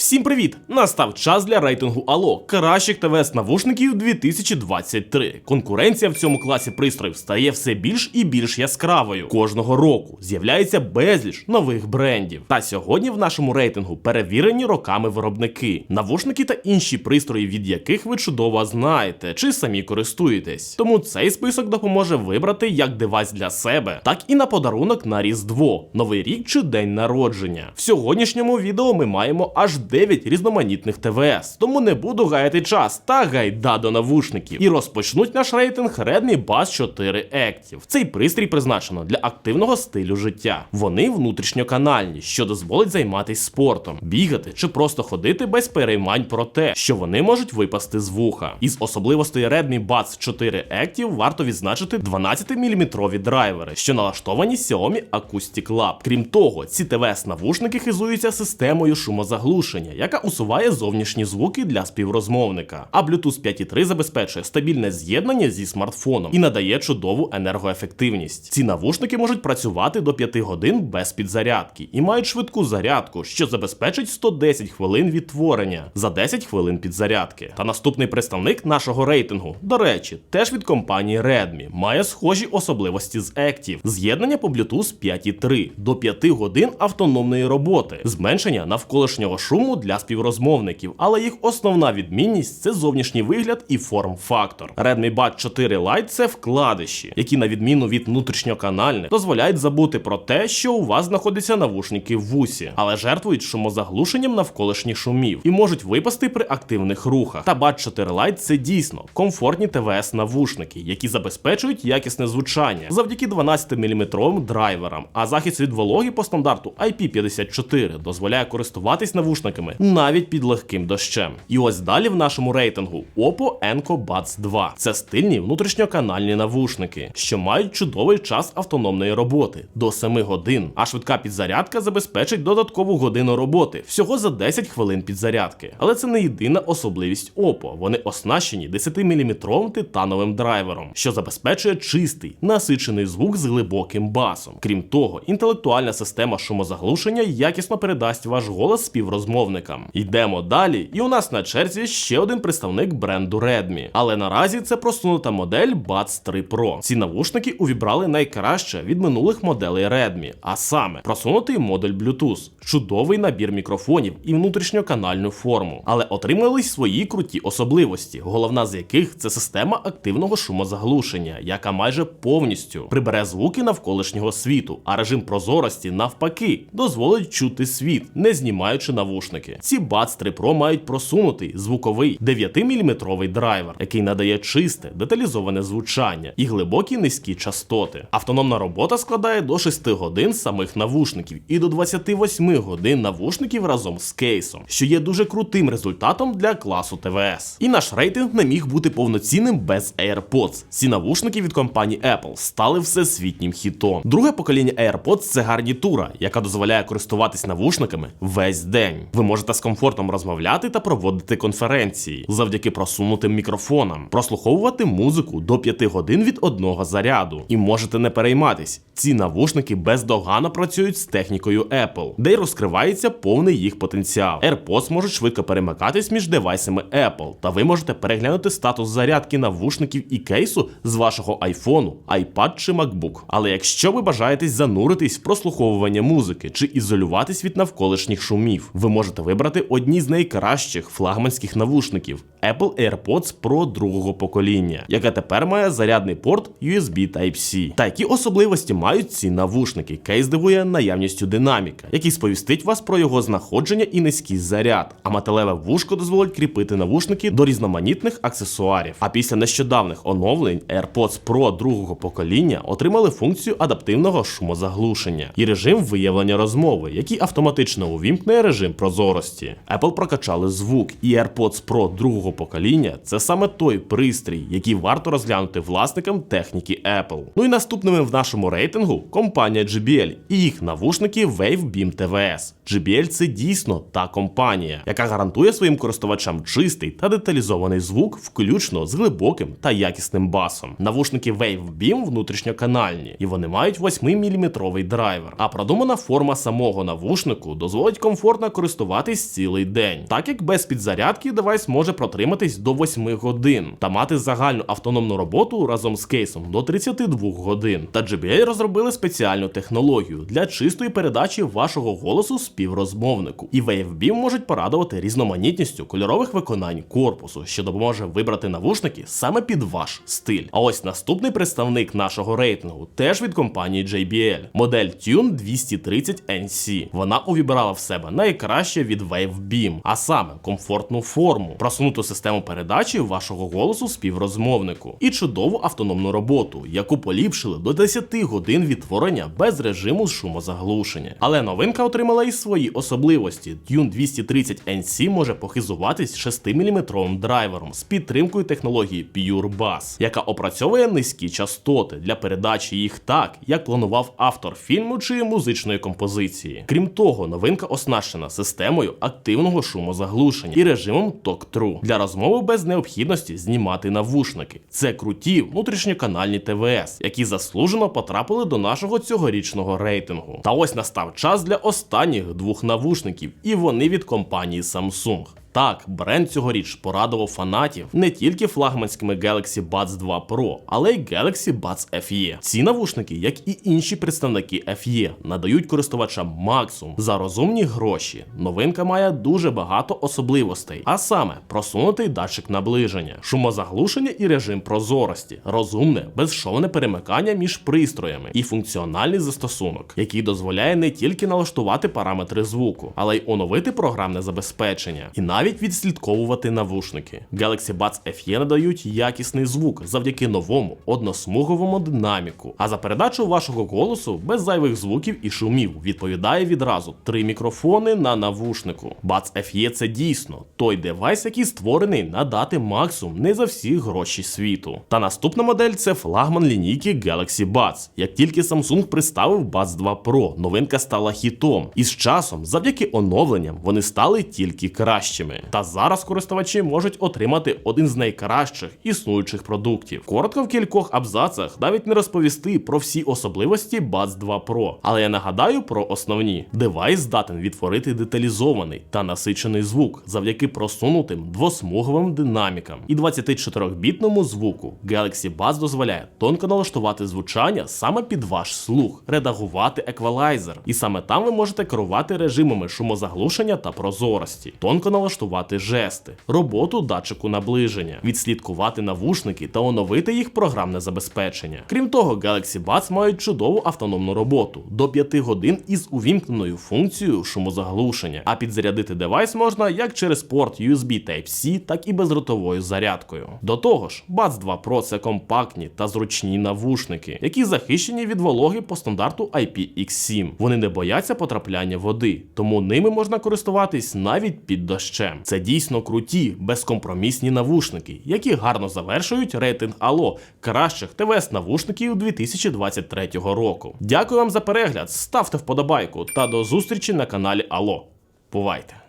Всім привіт! Настав час для рейтингу Ало кращих ТВС навушників 2023. Конкуренція в цьому класі пристроїв стає все більш і більш яскравою. Кожного року з'являється безліч нових брендів. Та сьогодні в нашому рейтингу перевірені роками виробники, навушники та інші пристрої, від яких ви чудово знаєте чи самі користуєтесь. Тому цей список допоможе вибрати як девайс для себе, так і на подарунок на Різдво, Новий рік чи день народження. В сьогоднішньому відео ми маємо аж 9 різноманітних ТВС, тому не буду гаяти час та гайда до навушників. І розпочнуть наш рейтинг Redmi Buds 4 Active. Цей пристрій призначено для активного стилю життя. Вони внутрішньоканальні, що дозволить займатися спортом, бігати чи просто ходити без переймань про те, що вони можуть випасти з вуха. Із особливостей Redmi Buds 4 Active варто відзначити 12-мм драйвери, що налаштовані Xiaomi Acoustic Lab. Крім того, ці ТВС навушники хизуються системою шумозаглушення, яка усуває зовнішні звуки для співрозмовника. А Bluetooth 5.3 забезпечує стабільне з'єднання зі смартфоном і надає чудову енергоефективність. Ці навушники можуть працювати до 5 годин без підзарядки і мають швидку зарядку, що забезпечить 110 хвилин відтворення за 10 хвилин підзарядки. Та наступний представник нашого рейтингу, до речі, теж від компанії Redmi, має схожі особливості з Active. З'єднання по Bluetooth 5.3 до 5 годин автономної роботи, зменшення навколишнього шуму для співрозмовників, але їх основна відмінність це зовнішній вигляд і форм-фактор. Redmi Buds 4 Lite – це вкладиші, які, на відміну від внутрішньоканальних, дозволяють забути про те, що у вас знаходяться навушники в вусі, але жертвують шумозаглушенням навколишніх шумів і можуть випасти при активних рухах. Та Buds 4 Lite – це дійсно комфортні ТВС навушники, які забезпечують якісне звучання завдяки 12-мм драйверам, а захист від вологи по стандарту IP54 дозволяє користуватись навушниками навіть під легким дощем. І ось далі в нашому рейтингу Oppo Enco Buds 2. Це стильні внутрішньоканальні навушники, що мають чудовий час автономної роботи до 7 годин. А швидка підзарядка забезпечить додаткову годину роботи всього за 10 хвилин підзарядки. Але це не єдина особливість Oppo. Вони оснащені 10-мм титановим драйвером, що забезпечує чистий, насичений звук з глибоким басом. Крім того, інтелектуальна система шумозаглушення якісно передасть ваш голос співрозмовникам. Йдемо далі, і у нас на черзі ще один представник бренду Redmi. Але наразі це просунута модель Buds 3 Pro. Ці навушники увібрали найкраще від минулих моделей Redmi, а саме просунутий модуль Bluetooth, чудовий набір мікрофонів і внутрішньоканальну форму, але отримали свої круті особливості, головна з яких це система активного шумозаглушення, яка майже повністю прибере звуки навколишнього світу, а режим прозорості навпаки дозволить чути світ, не знімаючи навушники. Ці Buds 3 Pro мають просунутий звуковий 9-мм драйвер, який надає чисте, деталізоване звучання і глибокі низькі частоти. Автономна робота складає до 6 годин самих навушників і до 28 годин навушників разом з кейсом, що є дуже крутим результатом для класу ТВС. І наш рейтинг не міг бути повноцінним без AirPods. Ці навушники від компанії Apple стали всесвітнім хітом. Друге покоління AirPods це гарнітура, яка дозволяє користуватись навушниками весь день. Ви можете з комфортом розмовляти та проводити конференції завдяки просунутим мікрофонам, прослуховувати музику до 5 годин від одного заряду. І можете не перейматись, ці навушники бездоганно працюють з технікою Apple, де й розкривається повний їх потенціал. AirPods можуть швидко перемикатись між девайсами Apple, та ви можете переглянути статус зарядки навушників і кейсу з вашого iPhone, iPad чи MacBook. Але якщо ви бажаєтесь зануритись в прослуховування музики чи ізолюватись від навколишніх шумів, ви можете вибрати одні з найкращих флагманських навушників Apple AirPods Pro другого покоління, яке тепер має зарядний порт USB Type-C. Та які особливості мають ці навушники? Кейс дивує наявністю динаміка, який сповістить вас про його знаходження і низький заряд, а металеве вушко дозволить кріпити навушники до різноманітних аксесуарів. А після нещодавних оновлень AirPods Pro другого покоління отримали функцію адаптивного шумозаглушення і режим виявлення розмови, який автоматично увімкне режим прозорості. Apple прокачали звук, і AirPods Pro другого покоління це саме той пристрій, який варто розглянути власникам техніки Apple. Ну і наступними в нашому рейтингу компанія JBL і їх навушники Wave Beam TVS. JBL це дійсно та компанія, яка гарантує своїм користувачам чистий та деталізований звук, включно з глибоким та якісним басом. Навушники Wave Beam внутрішньоканальні, і вони мають 8-мм драйвер. А продумана форма самого навушнику дозволить комфортно користуватися користуватись цілий день, так як без підзарядки девайс може протриматись до 8 годин та мати загальну автономну роботу разом з кейсом до 32 годин. Та JBL розробили спеціальну технологію для чистої передачі вашого голосу співрозмовнику. І WaveBeam можуть порадувати різноманітністю кольорових виконань корпусу, що допоможе вибрати навушники саме під ваш стиль. А ось наступний представник нашого рейтингу теж від компанії JBL. Модель Tune 230 NC. Вона увібрала в себе найкраще від WaveBeam, а саме комфортну форму, просунуту систему передачі вашого голосу співрозмовнику і чудову автономну роботу, яку поліпшили до 10 годин відтворення без режиму шумозаглушення. Але новинка отримала і свої особливості. Tune 230 NC може похизуватись 6-мм драйвером з підтримкою технології Pure Bass, яка опрацьовує низькі частоти для передачі їх так, як планував автор фільму чи музичної композиції. Крім того, новинка оснащена системою активного шумозаглушення і режимом True для розмови без необхідності знімати навушники. Це круті внутрішньоканальні ТВС, які заслужено потрапили до нашого цьогорічного рейтингу. Та ось настав час для останніх двох навушників, і вони від компанії Samsung. Так, бренд цьогоріч порадував фанатів не тільки флагманськими Galaxy Buds 2 Pro, але й Galaxy Buds FE. Ці навушники, як і інші представники FE, надають користувачам максимум за розумні гроші. Новинка має дуже багато особливостей, а саме просунутий датчик наближення, шумозаглушення і режим прозорості, розумне, безшовне перемикання між пристроями і функціональний застосунок, який дозволяє не тільки налаштувати параметри звуку, але й оновити програмне забезпечення. І навіть відслідковувати навушники. Galaxy Buds FE надають якісний звук завдяки новому односмуговому динаміку. А за передачу вашого голосу без зайвих звуків і шумів відповідає відразу три мікрофони на навушнику. Buds FE це дійсно той девайс, який створений надати максимум не за всі гроші світу. Та наступна модель це флагман лінійки Galaxy Buds. Як тільки Samsung представив Buds 2 Pro, новинка стала хітом. І з часом, завдяки оновленням, вони стали тільки кращими. Та зараз користувачі можуть отримати один з найкращих існуючих продуктів. Коротко в кількох абзацах навіть не розповісти про всі особливості Buds 2 Pro, але я нагадаю про основні. Девайс здатен відтворити деталізований та насичений звук завдяки просунутим двосмуговим динамікам і 24-бітному звуку. Galaxy Buds дозволяє тонко налаштувати звучання саме під ваш слух, редагувати еквалайзер, і саме там ви можете керувати режимами шумозаглушення та прозорості, тонко налаштувати жести, роботу датчику наближення, відслідкувати навушники та оновити їх програмне забезпечення. Крім того, Galaxy Buds мають чудову автономну роботу до 5 годин із увімкненою функцією шумозаглушення, а підзарядити девайс можна як через порт USB Type-C, так і бездротовою зарядкою. До того ж, Buds 2 Pro це компактні та зручні навушники, які захищені від вологи по стандарту IPX7. Вони не бояться потрапляння води, тому ними можна користуватись навіть під дощем. Це дійсно круті, безкомпромісні навушники, які гарно завершують рейтинг Ало кращих ТВС навушників 2023 року. Дякую вам за перегляд, ставте вподобайку та до зустрічі на каналі Ало. Бувайте!